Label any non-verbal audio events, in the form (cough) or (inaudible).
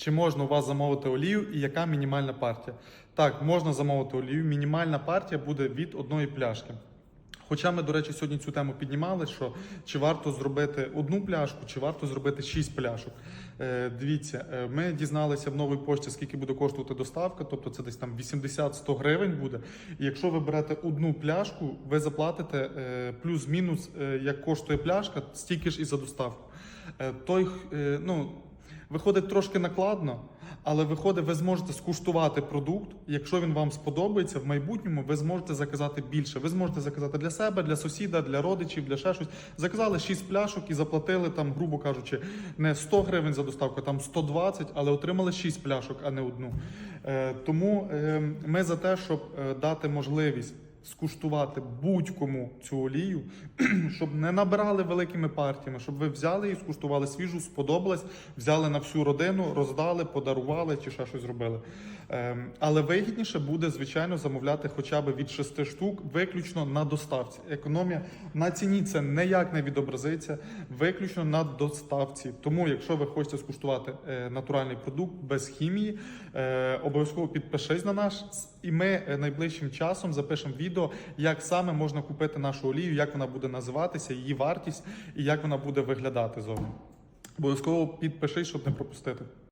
Чи можна у вас замовити олію і яка мінімальна партія? Так, можна замовити олію. Мінімальна партія буде від одної пляшки. Хоча ми, до речі, сьогодні цю тему піднімали, що чи варто зробити одну пляшку, чи варто зробити шість пляшок. Е, дивіться, е, ми дізналися в новій пошті, скільки буде коштувати доставка, тобто це десь там 80-100 гривень буде. І якщо ви берете одну пляшку, ви заплатите е, плюс-мінус, е, як коштує пляшка, стільки ж і за доставку. Е, той, е, ну, Виходить трошки накладно, але виходить, ви зможете скуштувати продукт. Якщо він вам сподобається, в майбутньому ви зможете заказати більше. Ви зможете заказати для себе, для сусіда, для родичів, для ще щось. Заказали 6 пляшок і заплатили там, грубо кажучи, не 100 гривень за доставку, там 120, але отримали 6 пляшок, а не одну. Е, тому е, ми за те, щоб е, дати можливість. Скуштувати будь-кому цю олію, (clears throat) щоб не набирали великими партіями, щоб ви взяли і скуштували свіжу, сподобалось, взяли на всю родину, роздали, подарували чи ще щось зробили. Ем, але вигідніше буде, звичайно, замовляти хоча б від 6 штук, виключно на доставці. Економія на ціні це ніяк не відобразиться, виключно на доставці. Тому, якщо ви хочете скуштувати е, натуральний продукт без хімії, е, обов'язково підпишись на наш, і ми е, найближчим часом запишемо відео, як саме можна купити нашу олію, як вона буде називатися, її вартість і як вона буде виглядати зовні. Обов'язково підпишись, щоб не пропустити.